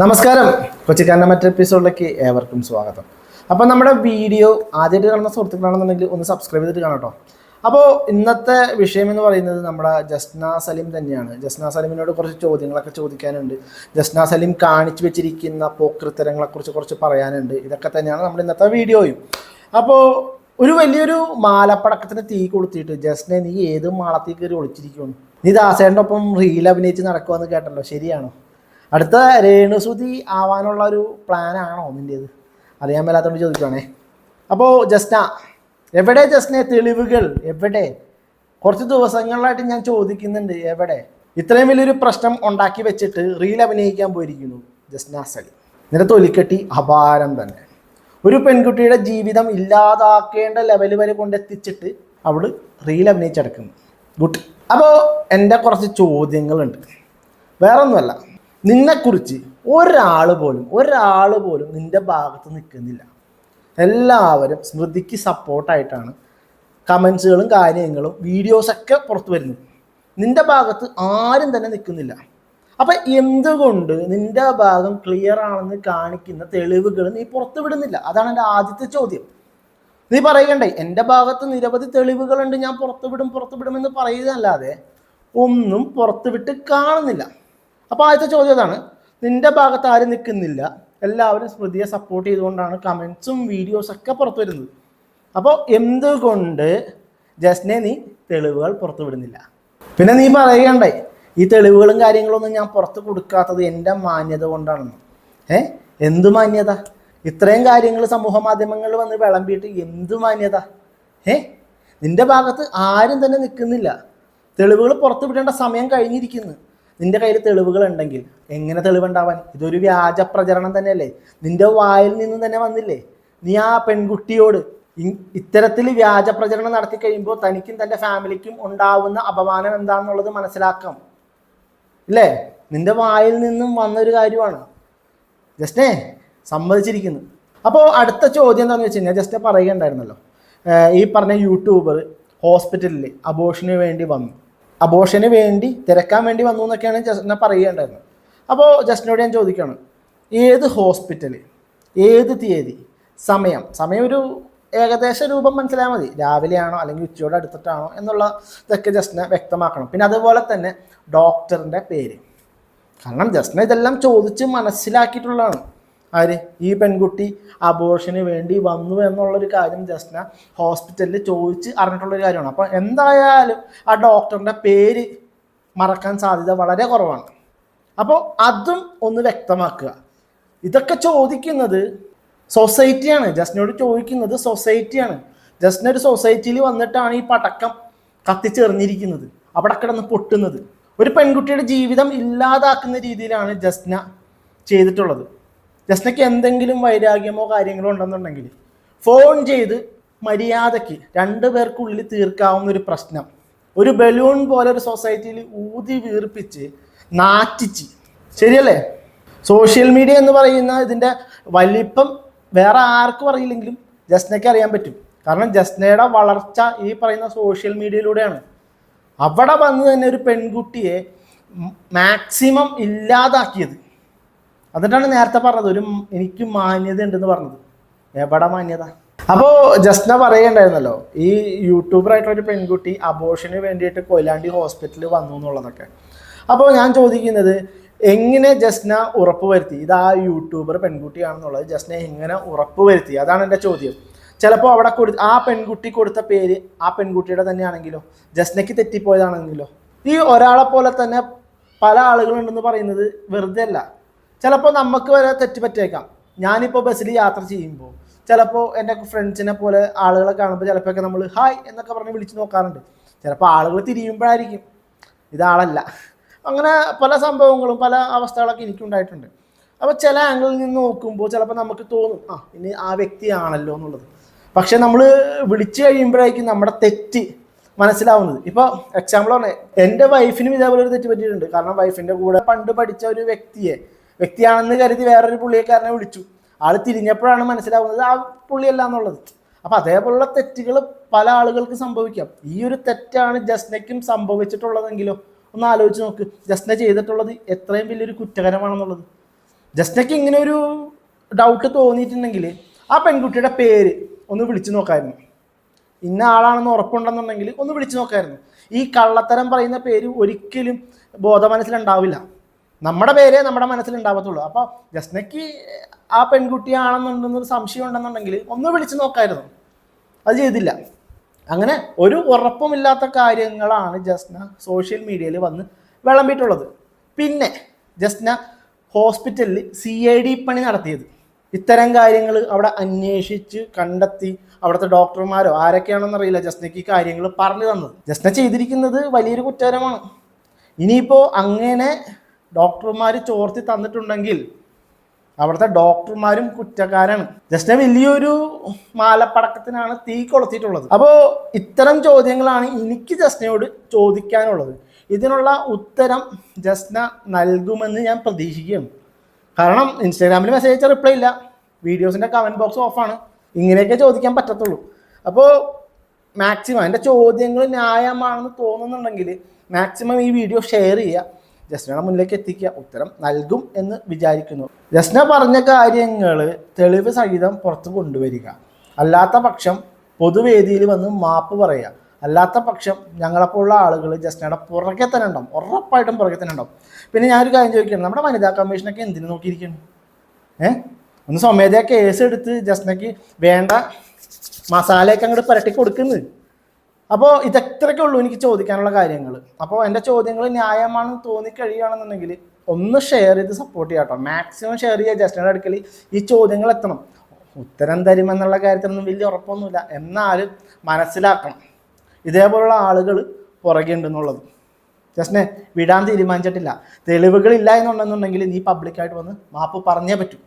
നമസ്കാരം. കൊച്ചിക്കാരന്റെ മറ്റൊരു എപ്പിസോഡിലേക്ക് ഏവർക്കും സ്വാഗതം. അപ്പോൾ നമ്മുടെ വീഡിയോ ആദ്യമായിട്ട് കാണുന്ന സുഹൃത്തുക്കളാണെന്നുണ്ടെങ്കിൽ ഒന്ന് സബ്സ്ക്രൈബ് ചെയ്തിട്ട് കാണാം കേട്ടോ അപ്പോൾ ഇന്നത്തെ വിഷയം എന്ന് പറയുന്നത് നമ്മുടെ ജസ്ന സലീം തന്നെയാണ്. ജസ്ന സലീമിനോട് കുറച്ച് ചോദ്യങ്ങളൊക്കെ ചോദിക്കാനുണ്ട്. ജസ്ന സലീം കാണിച്ചു വെച്ചിരിക്കുന്ന പോക്കൃത്തരങ്ങളെക്കുറിച്ച് കുറച്ച് പറയാനുണ്ട്. ഇതൊക്കെ തന്നെയാണ് നമ്മുടെ ഇന്നത്തെ വീഡിയോയും. അപ്പോൾ ഒരു വലിയൊരു മാലപ്പടക്കത്തിന് തീ കൊടുത്തിട്ട് ജസ്നെ നീ ഏത് മാളത്തിൽ കയറി ഒളിച്ചിരിക്കുന്നു നീ ദാസേന്റെ ഒപ്പം റീൽ അഭിനയിച്ച് നടക്കുമെന്ന് കേട്ടല്ലോ. ശരിയാണോ? അടുത്ത രേണുസുതി ആവാനുള്ള ഒരു പ്ലാനാണോ നിന്റേത്? അറിയാൻ മേലാത്തോണ്ട് ചോദിക്കുവാണേ. അപ്പോൾ ജസ്റ്റ എവിടെ ജസ്റ്റിനെ തെളിവുകൾ? എവിടെ? കുറച്ച് ദിവസങ്ങളിലായിട്ട് ഞാൻ ചോദിക്കുന്നുണ്ട് എവിടെ? ഇത്രയും വലിയൊരു പ്രശ്നം ഉണ്ടാക്കി വെച്ചിട്ട് റീൽ അഭിനയിക്കാൻ പോയിരിക്കുന്നു ജസ്ന സലി. നിന്റെ തൊലിക്കെട്ടി അപാരം തന്നെ. ഒരു പെൺകുട്ടിയുടെ ജീവിതം ഇല്ലാതാക്കേണ്ട ലെവൽ വരെ കൊണ്ടെത്തിച്ചിട്ട് അവൾ റീൽ അഭിനയിച്ചെടുക്കുന്നു. ഗുഡ് അപ്പോൾ എന്റെ കുറച്ച് ചോദ്യങ്ങളുണ്ട്. വേറെ ഒന്നുമല്ല നിന്നെക്കുറിച്ച് ഒരാൾ പോലും ഒരാൾ പോലും നിന്റെ ഭാഗത്ത് നിൽക്കുന്നില്ല. എല്ലാവരും സ്മൃതിക്ക് സപ്പോർട്ടായിട്ടാണ് കമൻസുകളും കാര്യങ്ങളും വീഡിയോസൊക്കെ പുറത്തു വരുന്നത്. നിന്റെ ഭാഗത്ത് ആരും തന്നെ നിൽക്കുന്നില്ല. അപ്പം എന്തുകൊണ്ട് നിന്റെ ഭാഗം ക്ലിയർ ആണെന്ന് കാണിക്കുന്ന തെളിവുകൾ നീ പുറത്തു വിടുന്നില്ല? അതാണ് എന്റെ ആദ്യത്തെ ചോദ്യം. നീ പറയണ്ടേ എന്റെ ഭാഗത്ത് നിരവധി തെളിവുകളുണ്ട് ഞാൻ പുറത്തുവിടും വിടും എന്ന് വിടുമെന്ന് പറയുന്നതല്ലാതെ ഒന്നും പുറത്തുവിട്ട് കാണുന്നില്ല. അപ്പോൾ ആദ്യത്തെ ചോദ്യം അതാണ് നിന്റെ ഭാഗത്ത് ആരും നിൽക്കുന്നില്ല? എല്ലാവരും സ്മൃതിയെ സപ്പോർട്ട് ചെയ്തുകൊണ്ടാണ് കമൻസും വീഡിയോസൊക്കെ പുറത്തു വരുന്നത്. അപ്പോൾ എന്തുകൊണ്ട് ജസ്റ്റിനെ നീ തെളിവുകൾ പുറത്തു വിടുന്നില്ല? പിന്നെ നീ പറയണ്ടേ ഈ തെളിവുകളും കാര്യങ്ങളൊന്നും ഞാൻ പുറത്ത് കൊടുക്കാത്തത് എന്റെ മാന്യത കൊണ്ടാണെന്ന്. ഏ? എന്ത് മാന്യത? ഇത്രയും കാര്യങ്ങൾ സമൂഹ മാധ്യമങ്ങളിൽ വന്ന് വിളമ്പിയിട്ട് എന്ത് മാന്യത? ഏ? നിന്റെ ഭാഗത്ത് ആരും തന്നെ നിൽക്കുന്നില്ല. തെളിവുകൾ പുറത്തു വിടേണ്ട സമയം കഴിഞ്ഞിരിക്കുന്നു. നിന്റെ കയ്യിൽ തെളിവുകൾ ഉണ്ടെങ്കിൽ എങ്ങനെ തെളിവുണ്ടാവാൻ? ഇതൊരു വ്യാജ പ്രചരണം തന്നെയല്ലേ? നിന്റെ വായിൽ നിന്ന് തന്നെ വന്നില്ലേ? നീ ആ പെൺകുട്ടിയോട് ഇത്തരത്തിൽ വ്യാജ പ്രചരണം നടത്തി കഴിയുമ്പോൾ തനിക്കും തന്റെ ഫാമിലിക്കും ഉണ്ടാവുന്ന അപമാനം എന്താണെന്നുള്ളത് മനസ്സിലാക്കാം. ഇല്ലേ? നിന്റെ വായിൽ നിന്നും വന്നൊരു കാര്യമാണ്. ജസ്റ്റേ സമ്മതിച്ചിരിക്കുന്നു. അപ്പോൾ അടുത്ത ചോദ്യം എന്താണെന്ന് വെച്ച് കഴിഞ്ഞാൽ ജസ്റ്റ് പറയുകയുണ്ടായിരുന്നല്ലോ ഈ പറഞ്ഞ യൂട്യൂബർ ഹോസ്പിറ്റലിൽ അബോഷന് വേണ്ടി വന്നു. അബോഷന് വേണ്ടി തിരക്കാൻ വേണ്ടി വന്നു എന്നൊക്കെയാണ് ജസ്റ്റിനെ പറയുകയുണ്ടായിരുന്നത്. അപ്പോൾ ജസ്റ്റിനോട് ഞാൻ ചോദിക്കുകയാണ് ഏത് ഹോസ്പിറ്റൽ ഏത് തീയതി സമയം? സമയം ഒരു ഏകദേശ രൂപം മനസ്സിലായാൽ മതി. രാവിലെയാണോ അല്ലെങ്കിൽ ഉച്ചയോട് അടുത്തിട്ടാണോ എന്നുള്ള ഇതൊക്കെ ജസ്റ്റിനെ വ്യക്തമാക്കണം. പിന്നെ അതുപോലെ തന്നെ ഡോക്ടറിന്റെ പേര്. കാരണം ജസ്റ്റിനെ ഇതെല്ലാം ചോദിച്ച് മനസ്സിലാക്കിയിട്ടുള്ളതാണ്. ആര്? ഈ പെൺകുട്ടി അബോർഷന് വേണ്ടി വന്നു എന്നുള്ളൊരു കാര്യം ജസ്ന ഹോസ്പിറ്റലിൽ ചോദിച്ച് അറിഞ്ഞിട്ടുള്ളൊരു കാര്യമാണ്. അപ്പോൾ എന്തായാലും ആ ഡോക്ടറിന്റെ പേര് മറക്കാൻ സാധ്യത വളരെ കുറവാണ്. അപ്പോൾ അതും ഒന്ന് വ്യക്തമാക്കുക. ഇതൊക്കെ ചോദിക്കുന്നത് സൊസൈറ്റിയാണ് ജസ്റ്റിനോട് ചോദിക്കുന്നത് സൊസൈറ്റിയാണ് ജസ്റ്റിന് ഒരു സൊസൈറ്റിയിൽ വന്നിട്ടാണ് ഈ പടക്കം കത്തിച്ചെറിഞ്ഞിരിക്കുന്നത്. അവിടെ കിടന്ന് പൊട്ടുന്നത്. ഒരു പെൺകുട്ടിയുടെ ജീവിതം ഇല്ലാതാക്കുന്ന രീതിയിലാണ് ജസ്ന ചെയ്തിട്ടുള്ളത്. ജസ്നയ്ക്ക് എന്തെങ്കിലും വൈരാഗ്യമോ കാര്യങ്ങളോ ഉണ്ടെന്നുണ്ടെങ്കിൽ ഫോൺ ചെയ്ത് മര്യാദയ്ക്ക് രണ്ടു പേർക്കുള്ളിൽ തീർക്കാവുന്ന ഒരു പ്രശ്നം. ഒരു ബലൂൺ പോലെ ഒരു സൊസൈറ്റിയിൽ ഊതി വീർപ്പിച്ച് നാറ്റിച്ച്. ശരിയല്ലേ? സോഷ്യൽ മീഡിയ എന്ന് പറയുന്ന ഇതിന്റെ വലിപ്പം വേറെ ആർക്കും അറിയില്ലെങ്കിലും ജസ്നയ്ക്ക് അറിയാൻ പറ്റും. കാരണം ജസ്നയുടെ വളർച്ച ഈ പറയുന്ന സോഷ്യൽ മീഡിയയിലൂടെയാണ് അവിടെ വന്ന് തന്നെ ഒരു പെൺകുട്ടിയെ മാക്സിമം ഇല്ലാതാക്കിയത്. എന്നിട്ടാണ് നേരത്തെ പറഞ്ഞത് ഒരു എനിക്ക് മാന്യത ഉണ്ടെന്ന് പറഞ്ഞത്. എവിടെ മാന്യത? അപ്പോൾ ജസ്ന പറയണ്ടായിരുന്നല്ലോ ഈ യൂട്യൂബറായിട്ടൊരു പെൺകുട്ടി അബോഷന് വേണ്ടിയിട്ട് കൊയിലാണ്ടി ഹോസ്പിറ്റലിൽ വന്നു എന്നുള്ളതൊക്കെ. അപ്പോൾ ഞാൻ ചോദിക്കുന്നത് എങ്ങനെ ജസ്ന ഉറപ്പ് വരുത്തി? ഇത് ആ യൂട്യൂബർ പെൺകുട്ടിയാണെന്നുള്ളത് ജസ്ന എങ്ങനെ ഉറപ്പ് വരുത്തി? അതാണ് എന്റെ ചോദ്യം. ചിലപ്പോൾ അവിടെ കൊടു ആ പെൺകുട്ടി കൊടുത്ത പേര് ആ പെൺകുട്ടിയുടെ തന്നെയാണെങ്കിലോ? ജസ്നയ്ക്ക് തെറ്റിപ്പോയതാണെങ്കിലോ? ഈ ഒരാളെ പോലെ തന്നെ പല ആളുകളുണ്ടെന്ന് പറയുന്നത് വെറുതെ അല്ല ചിലപ്പോൾ നമുക്ക് വരെ തെറ്റ് പറ്റിയേക്കാം. ഞാനിപ്പോൾ ബസ്സിൽ യാത്ര ചെയ്യുമ്പോൾ ചിലപ്പോൾ എന്റെ ഫ്രണ്ട്സിനെ പോലെ ആളുകളെ കാണുമ്പോൾ ചിലപ്പോഴൊക്കെ നമ്മൾ ഹായ് എന്നൊക്കെ പറഞ്ഞ് വിളിച്ച് നോക്കാറുണ്ട്. ചിലപ്പോൾ ആളുകൾ തിരിയുമ്പോഴായിരിക്കും. ഇതാളല്ല അങ്ങനെ പല സംഭവങ്ങളും പല അവസ്ഥകളൊക്കെ എനിക്കുണ്ടായിട്ടുണ്ട് അപ്പോൾ ചില ആംഗിളിൽ നിന്ന് നോക്കുമ്പോൾ ചിലപ്പോൾ നമുക്ക് തോന്നും ആ ഇനി ആ വ്യക്തിയാണല്ലോ എന്നുള്ളത്. പക്ഷേ നമ്മൾ വിളിച്ചു കഴിയുമ്പോഴായിരിക്കും നമ്മുടെ തെറ്റ് മനസ്സിലാവുന്നത്. ഇപ്പോൾ എക്സാമ്പിൾ പറഞ്ഞേ എന്റെ വൈഫിനും ഇതേപോലെ ഒരു തെറ്റ് പറ്റിയിട്ടുണ്ട്. കാരണം വൈഫിന്റെ കൂടെ പണ്ട് പഠിച്ച ഒരു വ്യക്തിയെ വ്യക്തിയാണെന്ന് കരുതി വേറൊരു പുള്ളിക്കാരനെ വിളിച്ചു. ആൾ തിരിഞ്ഞപ്പോഴാണ് മനസ്സിലാവുന്നത് ആ പുള്ളിയല്ല എന്നുള്ളത്. അപ്പം അതേപോലുള്ള തെറ്റുകൾ പല ആളുകൾക്ക് സംഭവിക്കാം. ഈ ഒരു തെറ്റാണ് ജസ്നയ്ക്കും സംഭവിച്ചിട്ടുള്ളതെങ്കിലോ ഒന്ന് ആലോചിച്ച് നോക്ക്. ജസ്ന ചെയ്തിട്ടുള്ളത് എത്രയും വലിയൊരു കുറ്റകരമാണെന്നുള്ളത്. ജസ്നയ്ക്ക് ഇങ്ങനെ ഒരു ഡൗട്ട് തോന്നിയിട്ടുണ്ടെങ്കിൽ ആ പെൺകുട്ടിയുടെ പേര് ഒന്ന് വിളിച്ചു നോക്കായിരുന്നു. ഇന്ന ആളാണെന്ന് ഉറപ്പുണ്ടെന്നുണ്ടെങ്കിൽ ഒന്ന് വിളിച്ചു നോക്കായിരുന്നു. ഈ കള്ളത്തരം പറയുന്ന പേര് ഒരിക്കലും ബോധ മനസ്സിലുണ്ടാവില്ല നമ്മുടെ പേരേ നമ്മുടെ മനസ്സിലുണ്ടാവത്തുള്ളൂ അപ്പോൾ ജസ്നയ്ക്ക് ആ പെൺകുട്ടിയാണെന്നുണ്ടെന്നൊരു സംശയം ഉണ്ടെന്നുണ്ടെങ്കിൽ ഒന്ന് വിളിച്ചു നോക്കായിരുന്നു. അത് ചെയ്തില്ല. അങ്ങനെ ഒരു ഉറപ്പുമില്ലാത്ത കാര്യങ്ങളാണ് ജസ്ന സോഷ്യൽ മീഡിയയിൽ വന്ന് വിളമ്പിയിട്ടുള്ളത്. പിന്നെ ജസ്ന ഹോസ്പിറ്റലിൽ സി ഐ ഡി പണി നടത്തിയത്. ഇത്തരം കാര്യങ്ങൾ അവിടെ അന്വേഷിച്ച് കണ്ടെത്തി അവിടുത്തെ ഡോക്ടർമാരോ ആരൊക്കെയാണെന്ന് അറിയില്ല ജസ്നയ്ക്ക് ഈ കാര്യങ്ങൾ പറഞ്ഞു തന്നത്. ജസ്ന ചെയ്തിരിക്കുന്നത് വലിയൊരു കുറ്റകരമാണ്. ഇനിയിപ്പോൾ അങ്ങനെ ഡോക്ടർമാർ ചോർത്തി തന്നിട്ടുണ്ടെങ്കിൽ അവിടുത്തെ ഡോക്ടർമാരും കുറ്റക്കാരാണ്. ജസ്റ്റ് വലിയൊരു മാലപ്പടക്കത്തിനാണ് തീ കൊളുത്തിയിട്ടുള്ളത്. അപ്പോൾ ഇത്തരം ചോദ്യങ്ങളാണ് എനിക്ക് ജസ്നയോട് ചോദിക്കാനുള്ളത്. ഇതിനുള്ള ഉത്തരം ജസ്ന നൽകുമെന്ന് ഞാൻ പ്രതീക്ഷിക്കുകയാണ്. കാരണം ഇൻസ്റ്റാഗ്രാമിൽ മെസ്സേജ് അയച്ച റിപ്ലൈ ഇല്ല. വീഡിയോസിന്റെ കമന്റ് ബോക്സ് ഓഫാണ് ഇങ്ങനെയൊക്കെ ചോദിക്കാൻ പറ്റത്തുള്ളൂ. അപ്പോൾ മാക്സിമം എന്റെ ചോദ്യങ്ങൾ ന്യായമാണെന്ന് തോന്നുന്നുണ്ടെങ്കിൽ മാക്സിമം ഈ വീഡിയോ ഷെയർ ചെയ്യുക. ജസ്നയുടെ മുന്നിലേക്ക് എത്തിക്കുക. ഉത്തരം നൽകും എന്ന് വിചാരിക്കുന്നു. ജസ്ന പറഞ്ഞ കാര്യങ്ങൾ തെളിവ് സഹിതം പുറത്ത് കൊണ്ടുവരിക. അല്ലാത്ത പക്ഷം പൊതുവേദിയിൽ വന്ന് മാപ്പ് പറയുക അല്ലാത്ത പക്ഷം ഞങ്ങളെപ്പോലുള്ള ആളുകൾ ജസ്നയുടെ പുറകെ തന്നെ ഉണ്ടാവും. ഉറപ്പായിട്ടും പുറകെ തന്നെ ഉണ്ടാവും. പിന്നെ ഞാനൊരു കാര്യം ചോദിക്കണം നമ്മുടെ വനിതാ കമ്മീഷനൊക്കെ എന്തിനു നോക്കിയിരിക്കുന്നു? ഏ? ഒന്ന് സ്വമേധയാ കേസ് എടുത്ത് ജസ്നയ്ക്ക് വേണ്ട മസാലയൊക്കെ അങ്ങോട്ട് പുരട്ടി കൊടുക്കുന്നത് അപ്പോൾ ഇതത്രയൊക്കെ ഉള്ളൂ എനിക്ക് ചോദിക്കാനുള്ള കാര്യങ്ങൾ അപ്പോൾ എന്റെ ചോദ്യങ്ങൾ ന്യായമാണെന്ന് തോന്നിക്കഴിയുകയാണെന്നുണ്ടെങ്കിൽ ഒന്ന് ഷെയർ ചെയ്ത് സപ്പോർട്ട് ചെയ്യാം കേട്ടോ മാക്സിമം ഷെയർ ചെയ്യുക ജസ്റ്റിന്റെ അടുക്കൽ ഈ ചോദ്യങ്ങൾ എത്തണം. ഉത്തരം തരുമെന്നുള്ള കാര്യത്തിലൊന്നും വലിയ ഉറപ്പൊന്നുമില്ല. എന്നാലും മനസ്സിലാക്കണം. ഇതേപോലുള്ള ആളുകൾ പുറകെ ഉണ്ടെന്നുള്ളത് ജസ്റ്റിനെ വിടാൻ തീരുമാനിച്ചിട്ടില്ല. തെളിവുകളില്ല എന്നുണ്ടെന്നുണ്ടെങ്കിൽ നീ പബ്ലിക്കായിട്ട് വന്ന് മാപ്പ് പറഞ്ഞേ പറ്റൂ.